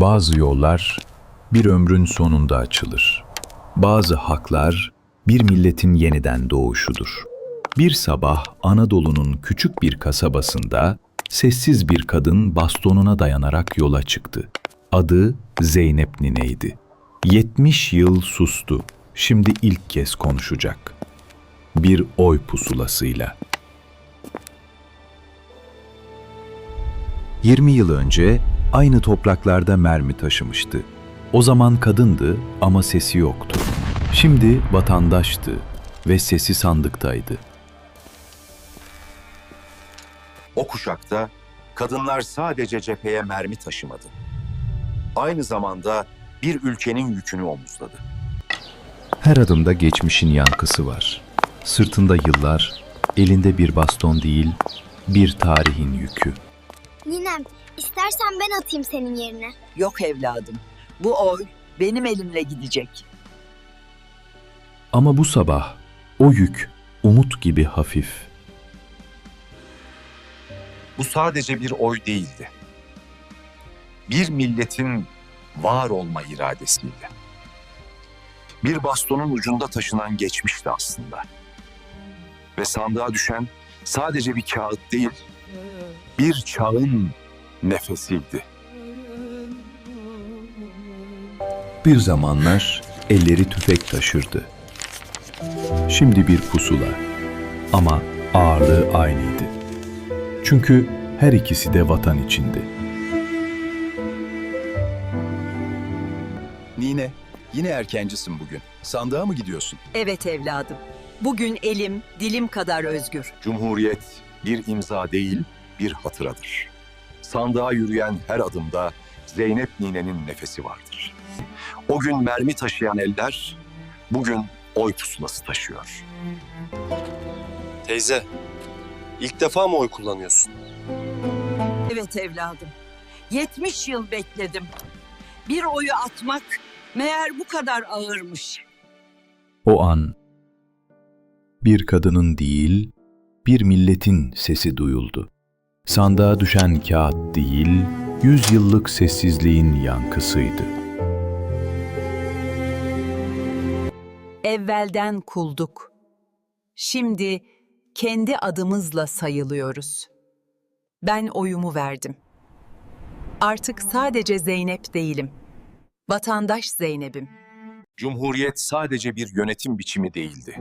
Bazı yollar bir ömrün sonunda açılır. Bazı haklar bir milletin yeniden doğuşudur. Bir sabah Anadolu'nun küçük bir kasabasında sessiz bir kadın bastonuna dayanarak yola çıktı. Adı Zeynep Nine'ydi. 70 yıl sustu. Şimdi ilk kez konuşacak. Bir oy pusulasıyla. 20 yıl önce aynı topraklarda mermi taşımıştı. O zaman kadındı ama sesi yoktu. Şimdi vatandaştı ve sesi sandıktaydı. O kuşakta kadınlar sadece cepheye mermi taşımadı. Aynı zamanda bir ülkenin yükünü omuzladı. Her adımda geçmişin yankısı var. Sırtında yıllar, elinde bir baston değil, bir tarihin yükü. Ninem, istersen ben atayım senin yerine. Yok evladım. Bu oy benim elimle gidecek. Ama bu sabah o yük umut gibi hafif. Bu sadece bir oy değildi. Bir milletin var olma iradesiydi. Bir bastonun ucunda taşınan geçmişti aslında. Ve sandığa düşen sadece bir kağıt değil, bir çağın nefesiydi. Bir zamanlar elleri tüfek taşırdı. Şimdi bir pusula. Ama ağırlığı aynıydı. Çünkü her ikisi de vatan içindi. Nine, yine erkencisin bugün. Sandığa mı gidiyorsun? Evet evladım. Bugün elim dilim kadar özgür. Cumhuriyet bir imza değil, bir hatıradır. Sandığa yürüyen her adımda Zeynep Nine'nin nefesi vardır. O gün mermi taşıyan eller, bugün oy pusulası taşıyor. Teyze, ilk defa mı oy kullanıyorsun? Evet evladım. 70 yıl bekledim. Bir oyu atmak meğer bu kadar ağırmış. O an bir kadının değil, bir milletin sesi duyuldu. Sandığa düşen kağıt değil, yüzyıllık sessizliğin yankısıydı. Evvelden kulduk. Şimdi kendi adımızla sayılıyoruz. Ben oyumu verdim. Artık sadece Zeynep değilim. Vatandaş Zeynep'im. Cumhuriyet sadece bir yönetim biçimi değildi.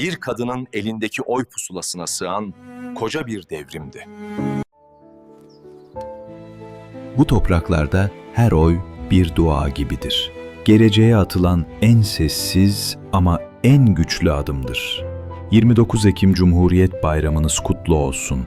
Bir kadının elindeki oy pusulasına sığan koca bir devrimdi. Bu topraklarda her oy bir dua gibidir. Geleceğe atılan en sessiz ama en güçlü adımdır. 29 Ekim Cumhuriyet Bayramınız kutlu olsun.